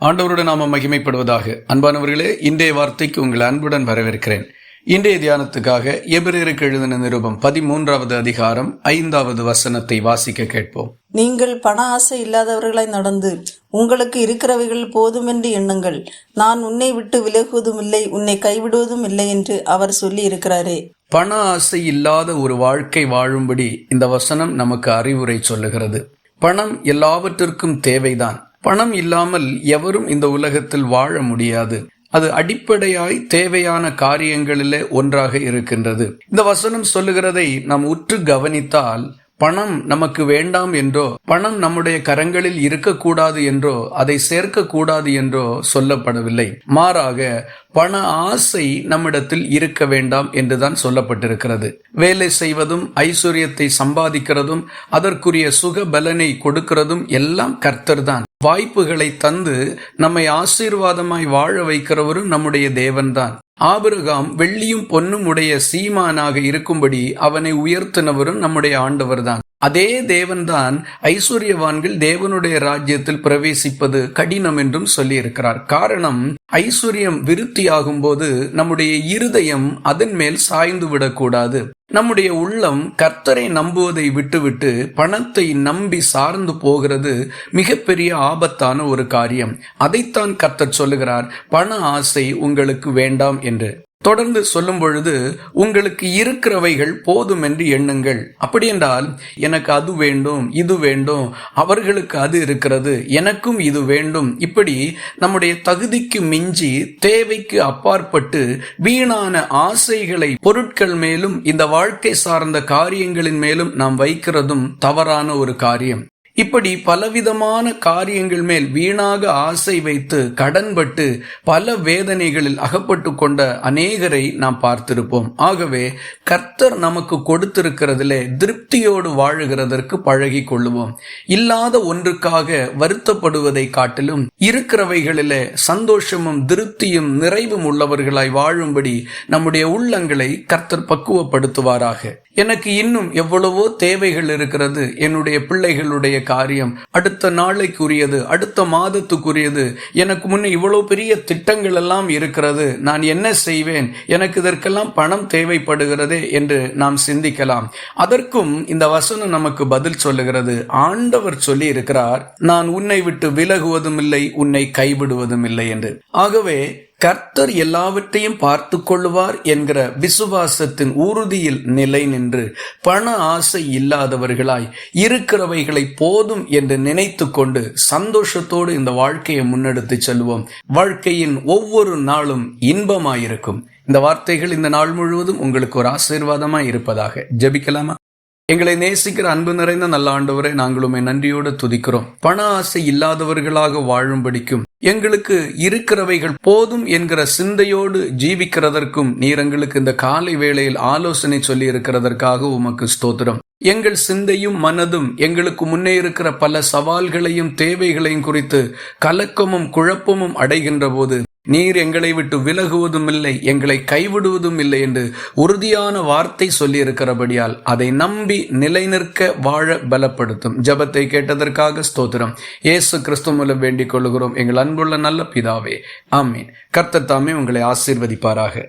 ஆண்டவருடைய நாம மகிமைப்படுவதாக. அன்பானவர்களே இன்றைய வார்த்தைக்கு உங்கள் அன்புடன் வரவேற்கிறேன். இன்றைய தியானத்துக்காக எபிரேருக்கு எழுதின நிருபம் பதிமூன்றாவது அதிகாரம் ஐந்தாவது வசனத்தை வாசிக்க கேட்போம். நீங்கள் பண ஆசை இல்லாதவர்களாய் நடந்து உங்களுக்கு இருக்கிறவைகள் போதுமென்று எண்ணுங்கள். நான் உன்னை விட்டு விலகுவதும் இல்லை உன்னை கைவிடுவதும் இல்லை என்று அவர் சொல்லி இருக்கிறாரே பண ஆசை இல்லாத ஒரு வாழ்க்கை வாழும்படி இந்த வசனம் நமக்கு அறிவுரை சொல்லுகிறது. பணம் எல்லாவற்றிற்கும் தேவைதான். பணம் இல்லாமல் எவரும் இந்த உலகத்தில் வாழ முடியாது. அது அடிப்படையாய் தேவையான காரியங்களிலே ஒன்றாக இருக்கின்றது. இந்த வசனம் சொல்லுகிறதை நாம் உற்று கவனித்தால் பணம் நமக்கு வேண்டாம் என்றோ பணம் நம்முடைய கரங்களில் இருக்கக்கூடாது என்றோ அதை சேர்க்கக்கூடாது என்றோ சொல்லப்படவில்லை. மாறாக பண ஆசை நம்மிடத்தில் இருக்க வேண்டாம் என்றுதான் சொல்லப்பட்டிருக்கிறது. வேலை செய்வதும் ஐஸ்வர்யத்தை சம்பாதிக்கிறதும் அதற்குரிய சுக பலனை கொடுக்கிறதும் எல்லாம் கர்த்தர்தான். வாய்ப்புகளை தந்து நம்மை ஆசீர்வாதமாய் வாழ வைக்கிறவரும் நம்முடைய தேவன்தான். ஆபிரகாம் வெள்ளியும் பொன்னும் உடைய சீமானாக இருக்கும்படி அவனை உயர்த்தினவரும் நம்முடைய ஆண்டவர்தான். அதே தேவன்தான் ஐஸ்வர்யவான்கள் தேவனுடைய ராஜ்யத்தில் பிரவேசிப்பது கடினம் என்றும் சொல்லியிருக்கிறார். காரணம் ஐஸ்வர்யம் விருத்தியாகும் போது நம்முடைய இருதயம் அதன் மேல் சாய்ந்து விடக்கூடாது. நம்முடைய உள்ளம் கர்த்தரை நம்புவதை விட்டுவிட்டு பணத்தை நம்பி சார்ந்து போகிறது மிகப்பெரிய ஆபத்தான ஒரு காரியம். அதைத்தான் கர்த்தர் சொல்லுகிறார் பண ஆசை உங்களுக்கு வேண்டாம் என்று. தொடர்ந்து சொல்லும் பொழுது உங்களுக்கு இருக்கிறவைகள் போதும் என்று எண்ணுங்கள். அப்படி என்றால் எனக்கு அது வேண்டும் இது வேண்டும் அவர்களுக்கு அது இருக்கிறது எனக்கும் இது வேண்டும். இப்படி நம்முடைய தகுதிக்கு மிஞ்சி தேவைக்கு அப்பாற்பட்டு வீணான ஆசைகளை பொருட்கள் மேலும் இந்த வாழ்க்கை சார்ந்த காரியங்களின் மேலும் நாம் வைக்கிறதும் தவறான ஒரு காரியம். இப்படி பலவிதமான காரியங்கள் மேல் வீணாக ஆசை வைத்து கடன்பட்டு பல வேதனைகளில் அகப்பட்டு கொண்ட அநேகரை நாம் பார்த்திருப்போம். ஆகவே கர்த்தர் நமக்கு கொடுத்திருக்கிறதிலே திருப்தியோடு வாழுகிறதற்கு பழகி கொள்ளுவோம். இல்லாத ஒன்றுக்காக வருத்தப்படுவதை காட்டிலும் இருக்கிறவைகளிலே சந்தோஷமும் திருப்தியும் நிறைவும் உள்ளவர்களாய் வாழும்படி நம்முடைய உள்ளங்களை கர்த்தர் பக்குவப்படுத்துவாராக. எனக்கு இன்னும் எவ்வளவோ தேவைகள் இருக்கிறது. என்னுடைய பிள்ளைகளுடைய காரியம் அடுத்த நாளைக்குரியது அடுத்த மாதத்துக்குரியது. எனக்கு முன்னே இவ்வளோ பெரிய திட்டங்கள் எல்லாம் இருக்கிறது. நான் என்ன செய்வேன்? எனக்கு இதற்கெல்லாம் பணம் தேவைப்படுகிறதே என்று நாம் சிந்திக்கலாம். அதற்கும் இந்த வசனம் நமக்கு பதில் சொல்லுகிறது. ஆண்டவர் சொல்லி இருக்கிறார் நான் உன்னை விட்டு விலகுவதும் இல்லை உன்னை கைவிடுவதும் இல்லை என்று. ஆகவே கர்த்தர் எல்லாவற்றையும் பார்த்து கொள்ளுவார் என்கிற விசுவாசத்தின் உறுதியில் நிலை நின்று பண ஆசை இல்லாதவர்களாய் இருக்கிறவைகளை போதும் என்று நினைத்து கொண்டு சந்தோஷத்தோடு இந்த வாழ்க்கையை முன்னெடுத்து செல்வோம். வாழ்க்கையின் ஒவ்வொரு நாளும் இன்பமாயிருக்கும். இந்த வார்த்தைகள் இந்த நாள் முழுவதும் உங்களுக்கு ஒரு ஆசீர்வாதமாய் இருப்பதாக. ஜெபிக்கலாமா? எங்களை நேசிக்கிற அன்பு நிறைந்த நல்ல ஆண்டவரை நாங்களுமே நன்றியோடு துதிக்கிறோம். பண ஆசை இல்லாதவர்களாக வாழும்படிக்கும் எங்களுக்கு இருக்கிறவைகள் போதும் என்கிற சிந்தையோடு ஜீவிக்கிறதற்கும் நீர் எங்களுக்கு இந்த காலை வேளையில் ஆலோசனை சொல்லி இருக்கிறதற்காக உமக்கு ஸ்தோத்திரம். எங்கள் சிந்தையும் மனதும் எங்களுக்கு முன்னே இருக்கிற பல சவால்களையும் தேவைகளையும் குறித்து கலக்கமும் குழப்பமும் அடைகின்ற போது நீர் எங்களை விட்டு விலகுவதும் இல்லை எங்களை கைவிடுவதும் இல்லை என்று உறுதியான வார்த்தை சொல்லியிருக்கிறபடியால் அதை நம்பி நிலைநிற்க வாழ பலப்படுத்தும். ஜபத்தை கேட்டதற்காக ஸ்தோத்திரம். இயேசு கிறிஸ்து மூலம் வேண்டிக் கொள்கிறோம் எங்கள் அன்புள்ள நல்ல பிதாவே. ஆமீன். கர்த்தத்தாமே உங்களை ஆசீர்வதிப்பாராக.